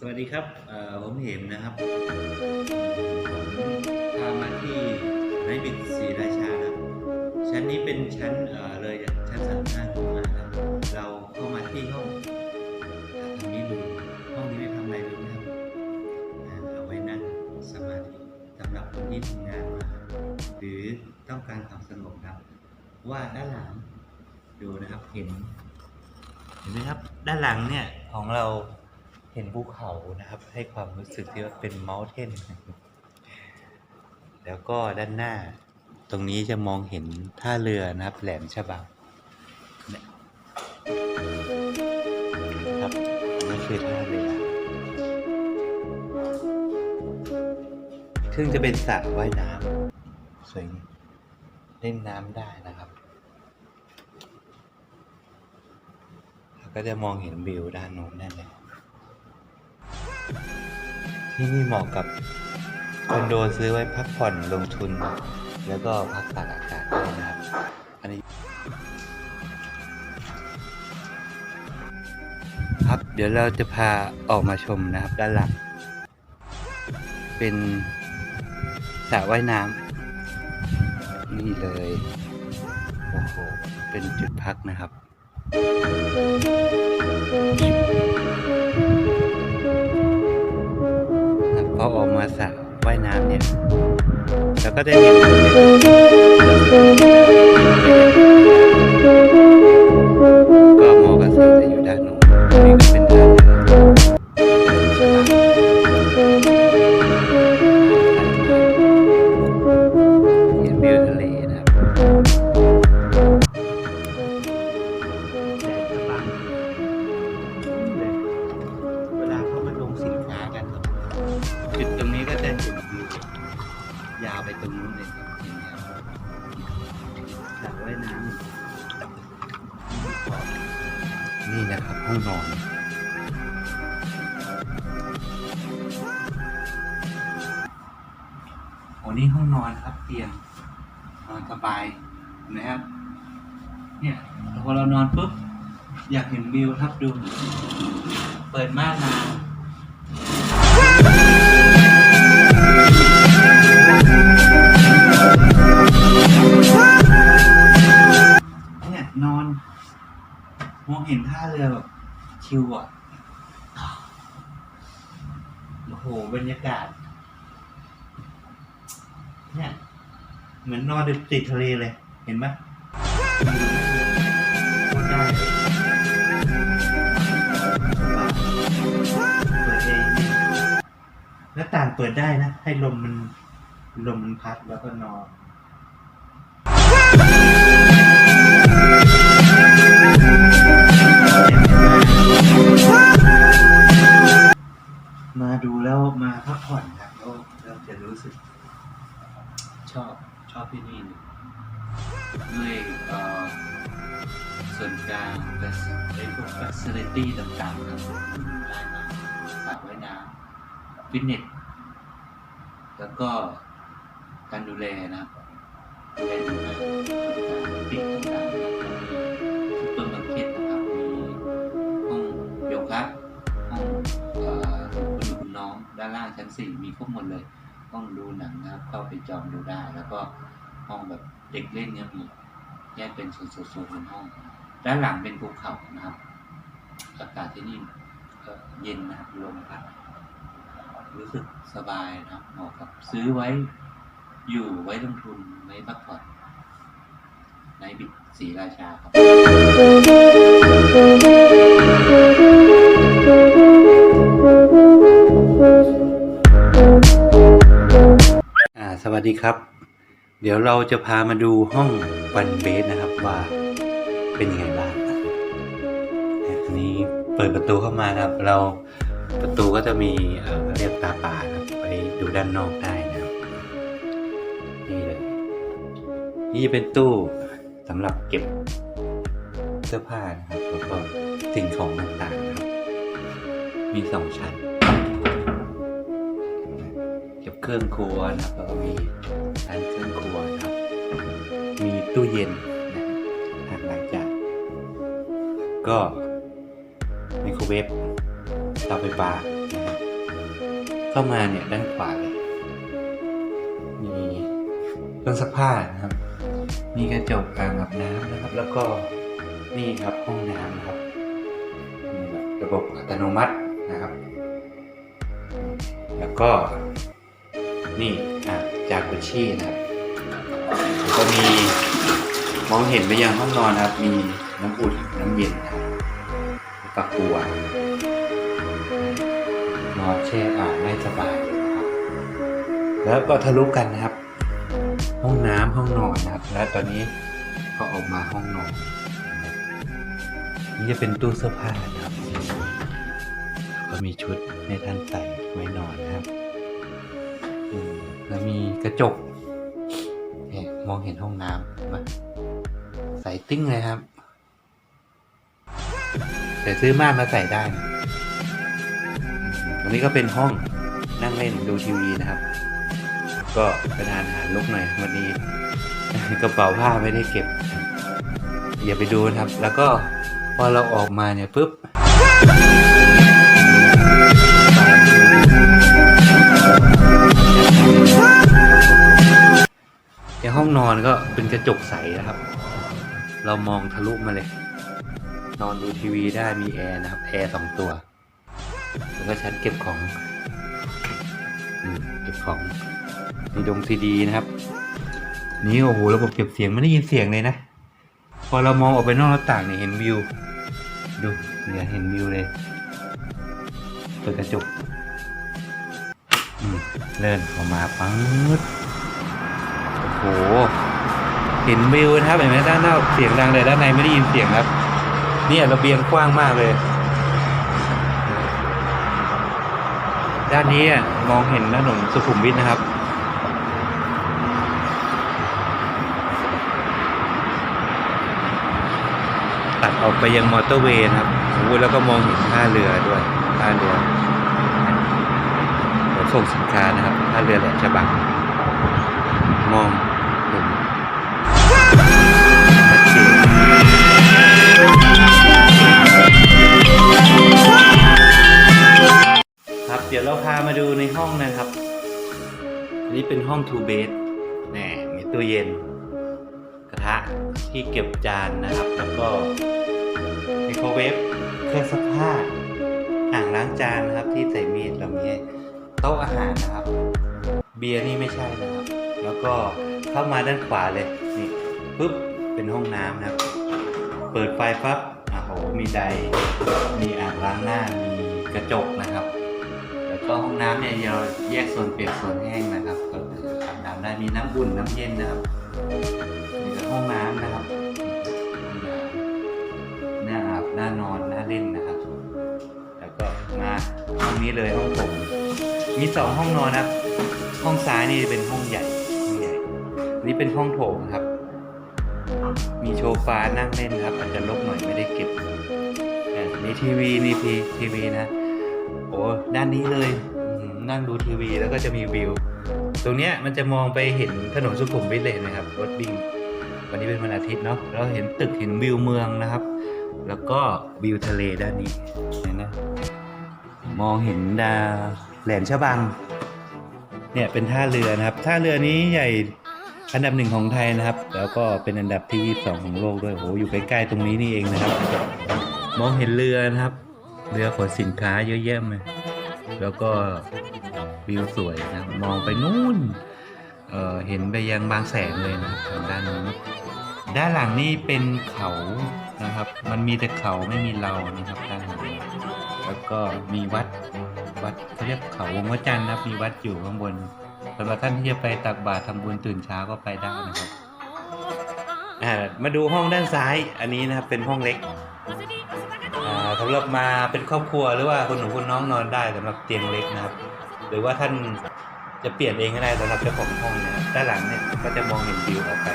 สวัสดีครับผมเหมนะครับพามาที่ไนบิดศรีราชาครับ ชั้นนี้เป็นชั้นเเลยจากชั้นสามห้าขึ้นมาครับเราเข้ามาที่ห้องทางนี้ดูห้องนี้ไม่ทำอะไรเลยนะครับเอาไว้นั่งสมาธิสำหรับคนที่ทำงานมาหรือต้องการความสงบครับ ว่าด้านหลังดูนะครับเห็นเห็นไหมครับ ด้านหลังเนี่ยของเรา เห็นภูเขานะครับ ให้ความรู้สึกที่ว่าเป็นเม t เทนแล้วก็ด้านหน้า ตรงนี้จะมองเห็นท่าเรือนะครับ แหลมฉบังนี่ยครับนี่คือท่าเรือซึ่งจะเป็นสระว่ายน้ำสวยเล่นน้ำได้นะครับแล้วก็จะมองเห็นวิวด้านโน้นนั่นเลย ที่นี่เหมาะกับคอนโดซื้อไว้พักผ่อนลงทุน แล้วก็พักตากอากาศด้วยนะครับอันนี้ครับเดี๋ยวเราจะพาออกมาชมนะครับ ด้านหลัง เป็นสระว่ายน้ำนี่เลยโอ้โหเป็นจุดพักนะครับ พอออกมาสระว่ายน้ำเนี่ย แล้วก็ได้เห็นก็ ยาวไปตรงนู้นเลยครับเห็นไว่ายน้ำนี่นะครับห้องนอน โอ้นี่ห้องนอนครับเตียงนอนสบายนะครับ เนี่ยพอเรานอนปุ๊บอยากเห็นวิวครับดู เปิดม่านมา เห็นท่าเรือแบบชิวอะโอ้โหบรรยากาศ เนี่ย เหมือนนอนติดทะเลเลย เห็นไหมหน้าต่างเปิดได้นะ ให้ลมมันลมมันพัดแล้วก็นอน มาดูแล้วมาพักผ่อนครับแล้วเราจะรู้สึก ชอบชอบที่นี่ด้วยเอ่อส่วนกลางและไอ้พวก facility ต่างๆครับมันได้มาสระว่ายน้ำฟิตเนสแล้วก็การดูแลนะครับดูแลดูแลปิดต่างๆ สี่มีครบหมดเลย ห้องดูหนังนะครับ เข้าไปจองดูได้ แล้วก็ห้องแบบเด็กเล่นเนี่ยมีแยกเป็นโซนๆเป็นห้อง ด้านหลังเป็นภูเขานะครับอากาศที่นี่ก็เย็นนะครับลมพัดรู้สึกสบายนะครับเหมาะกับซื้อไว้อยู่ไว้ลงทุนไว้พักผ่อนในบิดศรีราชาครับ วัสดีครับ เดี๋ยวเราจะพามาดูห้องวันเบสนะครับว่าเป็นยังไงบ้างอันนี้เปิดประตูเข้ามาครับ เราประตูก็จะมีเรียกตาป่านะครับไปดูด้านนอกได้นะครับนี่เลยนี่จะเป็นตู้สำหรับเก็บเสื้อผ้านะครับแล้วก็สิ่งของต่างๆครับ มีสองชั้น เครื่องครัวนะครับแล้วก็มีร้านเครื่องครัวนะครับ มีตู้เย็นนะทางหลังจากก็ไมโครเวฟเตาไฟฟ้านะครับเข้ามาเนี่ยด้านขวาเลยมีเครื่องซักผ้านะครับ มีกระจกอ่างอาบน้ำนะครับ แล้วก็นี่ครับห้องน้ำนะครับระบบอัตโนมัตินะครับ แล้วก็ นี่อะจากกุชชี่นะครับก็มีมองเห็นไปยังห้องนอนครับ มีน้ำอุ่นน้ำเย็นครับฝักบัวนอนแช่อ่างได้สบายครับ แล้วก็ทะลุกันนะครับ ห้องน้ำห้องนอนนะครับ และตอนนี้ก็ออกมาห้องนอน นี่จะเป็นตู้เสื้อผ้านะครับ ก็มีชุดให้ท่านใส่ไว้นอนนะครับ แล้วมีกระจกเนี่ยมองเห็นห้องน้ำเห็นไหมใส่ติ้งเลยครับ แต่ซื้อมานมาใส่ได้นะอันนี้ก็เป็นห้องนั่งเล่นดูทีวีนะครับ ก็ไปทานอาหารลุกหน่อยวันนี้กระเป๋าผ้าไม่ได้เก็บ อย่าไปดูนะครับ แล้วก็พอเราออกมาเนี่ยปุ๊บ ในห้องนอนก็เป็นกระจกใสนะครับ เรามองทะลุมาเลย นอนดูทีวีได้มีแอร์นะครับ แอร์สองตัว แล้วก็ชั้นเก็บของเก็บของมีดงซีดีนะครับ นี่โอ้โหระบบเก็บเสียงไม่ได้ยินเสียงเลยนะ พอเรามองออกไปนอกหน้าต่างเนี่ยเห็นวิว ดูเนี่ยเห็นวิวเลย เปิดกระจกเลื่อนออกมาปังด เห็นวิวนะครับเห็นไหมด้านนอกเสียงดังเลยด้านในไม่ได้ยินเสียงครับ เนี่ยระเบียงกว้างมากเลย ด้านนี้มองเห็นถนนสุขุมวิทนะครับตัดออกไปยังมอเตอร์เวย์นะครับโอ้แล้วก็มองเห็นท่าเรือด้วยท่าเรือขนส่งสินค้านะครับท่าเรือแหลมฉบังมอง นนี้เป็นห้อง two bed แน่มีตู้เย็น กระทะที่เก็บจานนะครับ แล้วก็ไมโครเวฟเครื่องซักผ้าอ่างล้างจานนะครับที่ใส่มีดเรามีโต๊ะอาหารนะครับ เบียร์นี่ไม่ใช่นะครับ แล้วก็เข้ามาด้านขวาเลยนี่ปุ๊บเป็นห้องน้ำนะครับ เปิดไฟปั๊บอะโหมีไดร์มีอ่างล้างหน้ามีกระจกนะครับ ก็ห้องน้ำเนี่ยเราแยกส่วนเปียกส่วนแห้งนะครับก็อาบน้ำได้มีน้ำอุ่นน้ำเย็นนะครับนี่คือห้องน้ำนะครับห้องน้ำหน้าอาบหน้านอนหน้าเล่นนะครับ แล้วก็มาห้องนี้เลยห้องผม มีสองห้องนอนนะครับ ห้องซ้ายนี่เป็นห้องใหญ่ห้องใหญ่นี่เป็นห้องโถงครับ มีโชฟานั่งเล่นครับอาจจะลกหน่อยไม่ได้เก็บอ่ามีทีวีนี่ทีทีวีนะ ด้านนี้เลยนั่งดูทีวีแล้วก็จะมีวิว ตรงเนี้ยมันจะมองไปเห็นถนนสุขุมวิทเลยนะครับรถวิ่งวันนี้เป็นวันอาทิตย์เนาะเราเห็นตึกเห็นวิวเมืองนะครับ แล้วก็วิวทะเลด้านนี้เห็นนะมองเห็นดาแหลมฉบังเนี่ยเป็นท่าเรือนะครับท่าเรือนี้ใหญ่อันดับหนึ่งของไทยนะครับ แล้วก็เป็นอันดับที่ 22 ของโลกด้วยโหอยู่ใกล้ๆตรงนี้นี่เองนะครับ มองเห็นเรือนะครับ เรือขนสินค้าเยอะแยะเลย แล้วก็วิวสวยนะมองไปนู่นเอ่อเห็นไปยังบางแสนเลยนะทางด้านนู้นด้านหลังนี่เป็นเขานะครับ มันมีแต่เขาไม่มีเรานะครับด้านหลังแล้วก็มีวัดวัดเขาเรียกเขาวงพระจันทร์นะมีวัดอยู่ข้างบนสำหรับท่านที่จะไปตักบาตรทำบุญตื่นเช้าก็ไปได้นะครับอ่ามาดูห้องด้านซ้ายอันนี้นะครับเป็นห้องเล็ก สำหรับมาเป็นครอบครัวหรือว่าคุณหนูคุณน้องนอนได้สำหรับเตียงเล็กนะครับ หรือว่าท่านจะเปลี่ยนเองก็ได้สำหรับเจ้าของห้องเนะด้านหลังเนี่ยก็จะมองเห็นวิวออกไป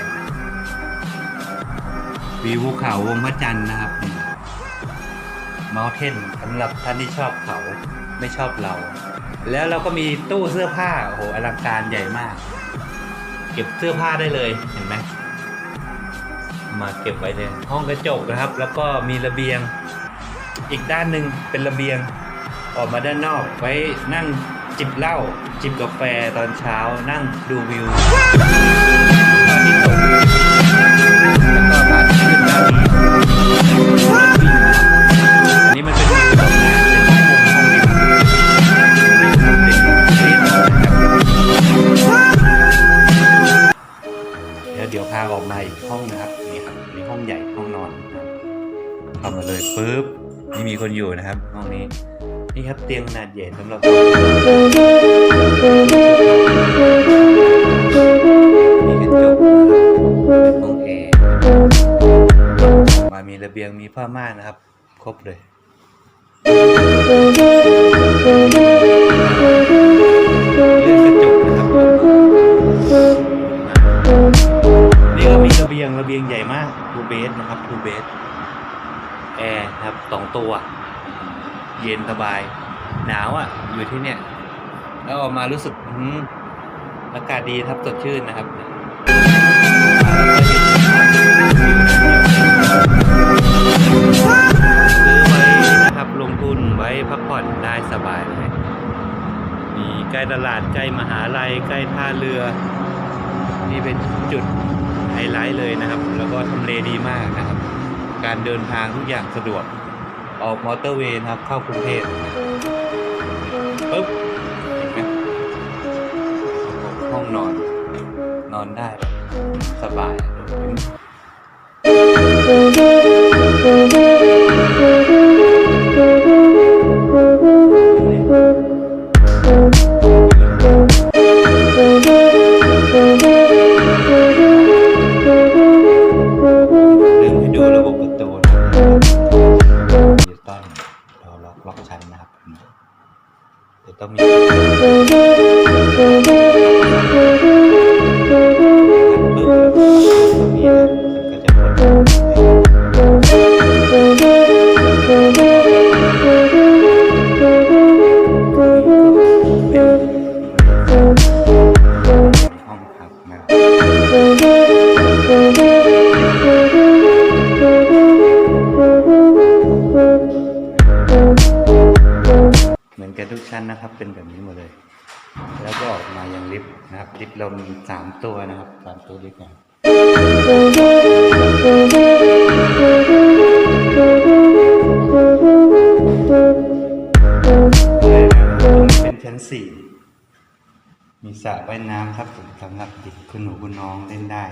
วิวภูเขาวงพระจันทร์นะครับมอเทนสำหรับท่านที่ชอบเขาไม่ชอบเรา แล้วเราก็มีตู้เสื้อผ้าโอ้โหอลังการใหญ่มาก เก็บเสื้อผ้าได้เลยเห็นไหมมาเก็บไว้เลยห้องกระจกนะครับ แล้วก็มีระเบียง อีกด้านหนึ่งเป็นระเบียงออกมาด้านนอกไว้นั่งจิบเหล้าจิบกาแฟตอนเช้านั่งดูวิวตอนทิตย์ตก ตียงขนาดใหญ่สำหรับมีกระจกเป็นห้องแอร์มามีระเบียงมีผ้าม่านนะครับ ครบเลยเลื่อนกระจกนะครับนี่ก็มีระเบียงระเบียงใหญ่มากทูเบสนะครับทูเบสแอร์ครับสองตัว เย็นสบาย หนาวอะ อยู่ที่เนี่ย แล้วออกมารู้สึกอืมอากาศดีครับสดชื่นนะครับซื้อไว้นะครับลงทุนไว้พักผ่อนได้สบายเลยมีใกล้ตลาดใกล้มหาลัยใกล้ท่าเรือ นี่เป็นจุดไฮไลท์เลยนะครับ แล้วก็ทำเลดีมากนะครับ การเดินทางทุกอย่างสะดวกออกมอเตอร์เวย์นะครับเข้ากรุงเทพ ปุ๊บเห็นไหมห้องนอน นอนได้แบบสบายลื มายังลิฟต์นะครับ ลิฟต์เรามีสามตัวนะครับสามตัวลิฟต์นี่ยเลยนะครับตรงนี้เป็นชั้นสี่มีสระว่ายน้ำครับผมสำหรับเด็กคุณหนูคุณน้องเล่นได้